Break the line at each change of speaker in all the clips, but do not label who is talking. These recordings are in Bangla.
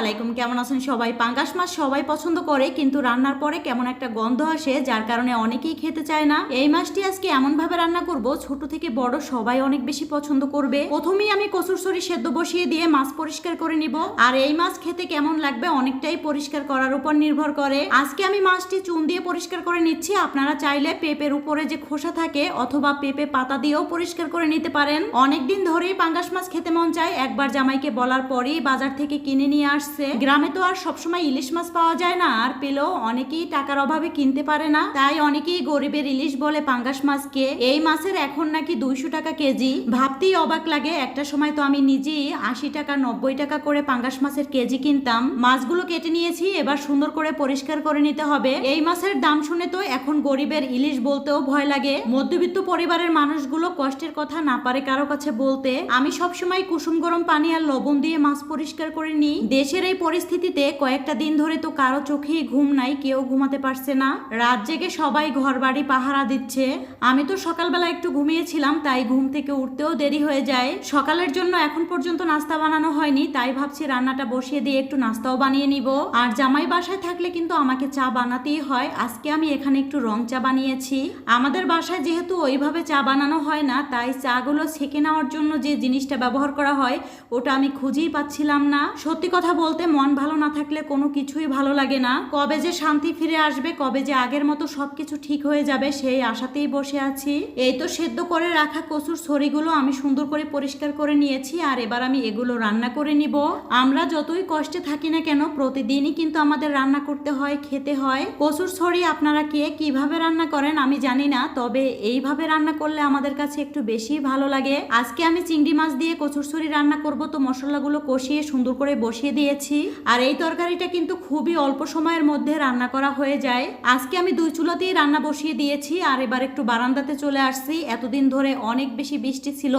আলাইকুম, কেমন আছেন সবাই? পাঙ্গাস মাছ সবাই পছন্দ করে, কিন্তু রান্নার পরে কেমন একটা গন্ধ আসে, যার কারণে অনেকেই খেতে চায় না। এই মাছটি আজকে এমন ভাবে রান্না করব, ছোট থেকে বড় সবাই অনেক বেশি পছন্দ করবে। প্রথমেই আমি কচুর সরি সেদ্ধ বসিয়ে দিয়ে মাছ পরিষ্কার করে নিব। আর এই মাছ খেতে কেমন লাগবে অনেকটাই পরিষ্কার করার উপর নির্ভর করে। আজকে আমি মাছটি চুন দিয়ে পরিষ্কার করে নিচ্ছি। আপনারা চাইলে পেঁপের উপরে যে খোসা থাকে, অথবা পেঁপে পাতা দিয়েও পরিষ্কার করে নিতে পারেন। অনেকদিন ধরেই পাঙ্গাস মাছ খেতে মন চায়। একবার জামাইকে বলার পরেই বাজার থেকে কিনে নিয়ে আসছে। গ্রামে তো আর সবসময় ইলিশ মাছ পাওয়া যায় না। আর পেলেও অনেকেই টাকার অভাবে কিনতে পারে না। তাই অনেকেই গরিবের ইলিশ বলে পাঙ্গাস মাছকে, এই মাছের এখন নাকি দুইশো টাকা কেজি? ভাবতেই অবাক লাগে। একটা সময় তো আমি নিজেই আশি টাকা, নব্বই টাকা করে পাঙ্গাস মাছের কেজি কিনতাম। মাছগুলো কেটে নিয়েছি, এবার সুন্দর করে পরিষ্কার করে নিতে হবে। এই মাছের দাম শুনে তো এখন গরিবের ইলিশ বলতেও ভয় লাগে। মধ্যবিত্ত পরিবারের মানুষগুলো কষ্টের কথা না পারে কারও কাছে বলতে। আমি সবসময় কুসুম গরম পানি আর লবণ দিয়ে মাছ পরিষ্কার করে নিই। দেশের এই পরিস্থিতিতে কয়েকটা দিন ধরে তো কারও চোখেই ঘুম নাই, কেউ ঘুমাতে পারছে না। রাত জেগে সবাই ঘর বাড়ি পাহারা দিচ্ছে। আমি তো সকালবেলা একটু ঘুমিয়েছিলাম, তাই ঘুম থেকে উঠতেও দেরি হয়ে যায়। সকালের জন্য এখন পর্যন্ত নাস্তা বানানো হয়নি, তাই ভাবছি রান্নাটা বসিয়ে দিয়ে একটু নাস্তাও বানিয়ে নিব। আর জামাই বাসায় থাকলে কিন্তু আমাকে চা বানাতেই হয়। আজকে আমি এখানে একটু রং চা বানিয়েছি। আমাদের বাসায় যেহেতু ওইভাবে চা বানানো হয় না, তাই চাগুলো ছেঁকে নেওয়ার জন্য যে জিনিসটা ব্যবহার করা হয়, ওটা আমি খুঁজেই পাচ্ছিলাম না। সত্যি কথা বলতে মন ভালো না থাকলে কোনো কিছুই ভালো লাগে না। কবে যে শান্তি ফিরে আসবে, কবে যে আগের মতো সবকিছু ঠিক হয়ে যাবে, সেই আশাতেই বসে আছি। এই তো সেদ্ধ করে রাখা কচুর ছড়িগুলো আমি সুন্দর করে পরিষ্কার করে নিয়েছি, আর এবার আমি এগুলো রান্না করে নিব। আমরা যতই কষ্টে থাকি না কেন, প্রতিদিনই কিন্তু আমাদের রান্না করতে হয়, খেতে হয়। কচুর ছড়ি আপনারা কে কীভাবে রান্না করেন আমি জানি না, তবে এইভাবে রান্না করলে আমাদের কাছে একটু বেশি ভালো লাগে। আজকে আমি চিংড়ি মাছ দিয়ে কচুর ছড়ি রান্না করব, তো মশলাগুলো কষিয়ে সুন্দর করে বসিয়ে দিয়েছি। আর এই তরকারিটা কিন্তু খুবই অল্প সময়ের মধ্যে রান্না করা হয়ে যায়। আজকে আমি দুই চুলাতেই রান্না বসিয়ে দিয়েছি। আর এবার একটু বারান্দাতে চলে আসছি। এতদিন ধরে অনেক বেশি বৃষ্টি ছিল।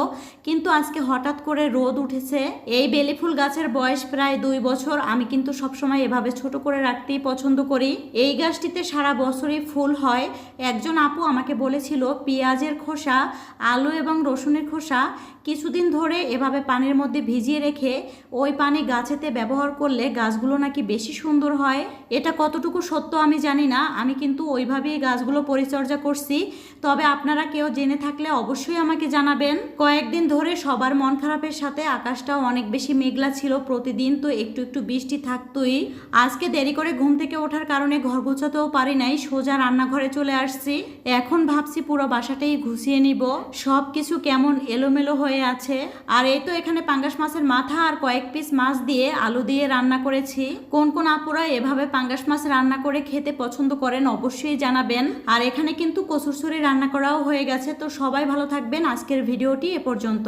কিন্তু আজকে হঠাৎ করে রোদ উঠেছে। এই বেলি ফুল গাছের বয়স প্রায় দুই বছর। আমি কিন্তু সবসময় এভাবে ছোট করে রাখতেই পছন্দ করি। এই গাছটিতে সারা বছরই ফুল হয়। একজন আপু আমাকে বলেছিল, পেঁয়াজের খোসা, আলু এবং রসুনের খোসা কিছুদিন ধরে এভাবে পানির মধ্যে ভিজিয়ে রেখে ওই পানি গাছেতে ব্যবহার করলে গাছগুলো নাকি বেশি সুন্দর হয়? এটা কতটুকু সত্য আমি জানি না। আমি কিন্তু ওইভাবেই গাছগুলো পরিচর্যা করছি। তবে আপনারা কেউ জেনে থাকলে অবশ্যই আমাকে জানাবেন। কয়েকদিন ধরে সবার মন খারাপের সাথে আকাশটাও অনেক বেশি মেঘলা ছিল প্রতিদিন, তো একটু একটু বৃষ্টি থাকতোই। আজকে দেরি করে ঘুম থেকে ওঠার কারণে ঘর গোছাতেও পারি নাই, সোজা রান্নাঘরে চলে আসছি। এখন ভাবছি পুরো বাসাটাই ঘুষিয়ে নিব। সব কিছু কেমন এলোমেলো হয়ে আছে? আর এই তো এখানে পাঙ্গাস মাছের মাথা আর কয়েক পিস মাছ দিয়ে আলু দিয়ে রান্না করেছি। কোন কোন আপুরা এভাবে পাঙ্গাস মাছ রান্না করে খেতে পছন্দ করেন অবশ্যই জানাবেন। আর এখানে কিন্তু কসুরসুরি রান্না করাও হয়ে গেছে। তো সবাই ভালো থাকবেন। আজকের ভিডিওটি এ পর্যন্ত।